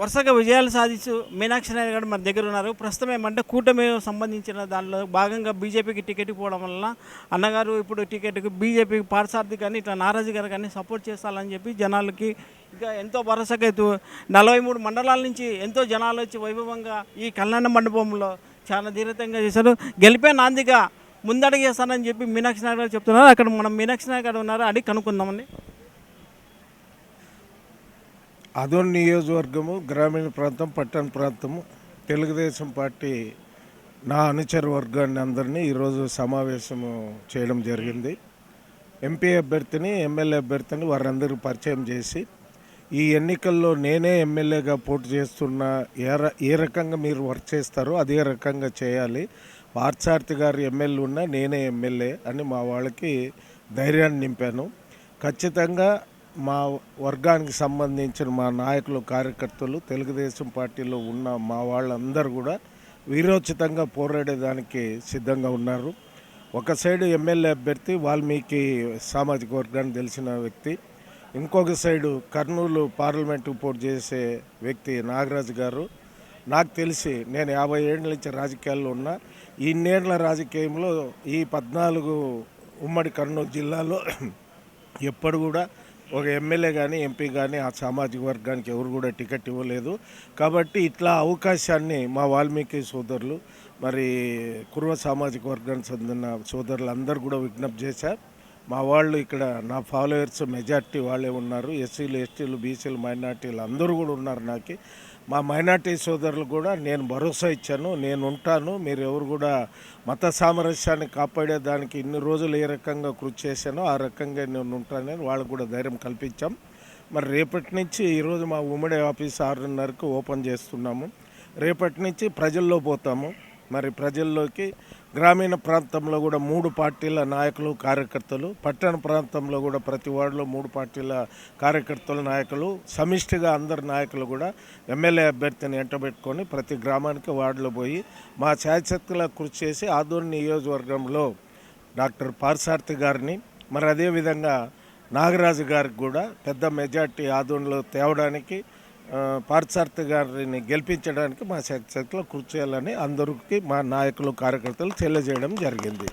వరుసగా విజయాలు సాధిస్తూ మీనాక్షి నాయుడు గారు మన దగ్గర ఉన్నారు. ప్రస్తుతం ఏమంటే కూటమి సంబంధించిన దానిలో భాగంగా బీజేపీకి టికెట్ పోవడం వలన అన్నగారు ఇప్పుడు టికెట్కి బీజేపీకి పార్సార్థి కానీ ఇట్లా నారాజు గారు కానీ సపోర్ట్ చేస్తారని చెప్పి జనాలకి ఇంకా ఎంతో భరోసాగా నలభై మూడు మండలాల నుంచి ఎంతో జనాలు వచ్చి వైభవంగా ఈ కళ్యాణ మండపంలో చాలా ధీరతంగా చేశారు. గెలిపే నాందిగా ముందడుగు చేస్తానని చెప్పి మీనాక్షి నాయుడు గారు చెప్తున్నారు. అక్కడ మనం మీనాక్షి నాయుడు గారు ఉన్నారు. అడిగి కనుక్కుందామండి. అదోన్ నియోజకవర్గము గ్రామీణ ప్రాంతం పట్టణ ప్రాంతము తెలుగుదేశం పార్టీ నా అనుచర వర్గాన్ని అందరినీ ఈరోజు సమావేశము చేయడం జరిగింది. ఎంపీ అభ్యర్థిని ఎమ్మెల్యే అభ్యర్థిని వారందరికీ పరిచయం చేసి ఈ ఎన్నికల్లో నేనే ఎమ్మెల్యేగా పోటీ చేస్తున్న ఏ ర ఏ రకంగా మీరు వర్క్ చేస్తారో అదే రకంగా చేయాలి. వార్సార్థి గారు ఎమ్మెల్యే ఉన్నా నేనే ఎమ్మెల్యే అని మా వాళ్ళకి ధైర్యాన్ని నింపాను. ఖచ్చితంగా మా వర్గానికి సంబంధించిన మా నాయకులు కార్యకర్తలు తెలుగుదేశం పార్టీలో ఉన్న మా వాళ్ళందరూ కూడా వీరోచితంగా పోరాడేదానికి సిద్ధంగా ఉన్నారు. ఒక సైడు ఎమ్మెల్యే అభ్యర్థి వాల్మీకి సామాజిక వర్గానికి తెలిసిన వ్యక్తి ఇంకొక సైడు కర్నూలు పార్లమెంటు పోటీ చేసే వ్యక్తి నాగరాజు గారు. నాకు తెలిసి నేను యాభై ఏళ్ళ నుంచి రాజకీయాల్లో ఉన్నా ఇన్నేళ్ళ రాజకీయంలో ఈ పద్నాలుగు ఉమ్మడి కర్నూలు జిల్లాలో ఎప్పుడు కూడా ఒక ఎమ్మెల్యే కానీ ఎంపీ కానీ ఆ సామాజిక వర్గానికి ఎవరు కూడా టికెట్ ఇవ్వలేదు. కాబట్టి ఇట్లా అవకాశాన్ని మా వాల్మీకి సోదరులు మరి కుర్వ సామాజిక వర్గానికి చెందిన సోదరులు అందరూ కూడా విజ్ఞప్తి చేశారు. మా వాళ్ళు ఇక్కడ నా ఫాలోయర్స్ మెజార్టీ వాళ్ళే ఉన్నారు. ఎస్సీలు ఎస్టీలు బీసీలు మైనార్టీలు అందరూ కూడా ఉన్నారు నాకు. మా మైనార్టీ సోదరులు కూడా నేను భరోసా ఇచ్చాను. నేను ఉంటాను. మీరు ఎవరు కూడా మత సామరస్యాన్ని కాపాడేదానికి ఇన్ని రోజులు ఏ రకంగా కృషి చేశానో ఆ రకంగా నేను ఉంటానని వాళ్ళకు కూడా ధైర్యం కల్పించాం. మరి రేపటి నుంచి ఈరోజు మా ఉమ్మడి ఆఫీస్ ఆరున్నరకు ఓపెన్ చేస్తున్నాము. రేపటి నుంచి ప్రజల్లో పోతాము. మరి ప్రజల్లోకి గ్రామీణ ప్రాంతంలో కూడా మూడు పార్టీల నాయకులు కార్యకర్తలు. పట్టణ ప్రాంతంలో కూడా ప్రతి వార్డులో మూడు పార్టీల కార్యకర్తలు నాయకులు. సమిష్టిగా అందరు నాయకులు కూడా ఎమ్మెల్యే అభ్యర్థిని ఎంటబెట్టుకొని ప్రతి గ్రామానికి వార్డులో పోయి మా ఛాయశక్తుల కృషి చేసి ఆదోని నియోజకవర్గంలో డాక్టర్ పార్సార్థి గారిని మరి అదేవిధంగా నాగరాజు గారికి కూడా పెద్ద మెజార్టీ ఆధునిలో తేవడానికి పార్థసారథి గారిని గెలిపించడానికి మా శక్తిలో కృషి చేయాలని అందరికీ మా నాయకులు కార్యకర్తలు తెలియజేయడం జరిగింది.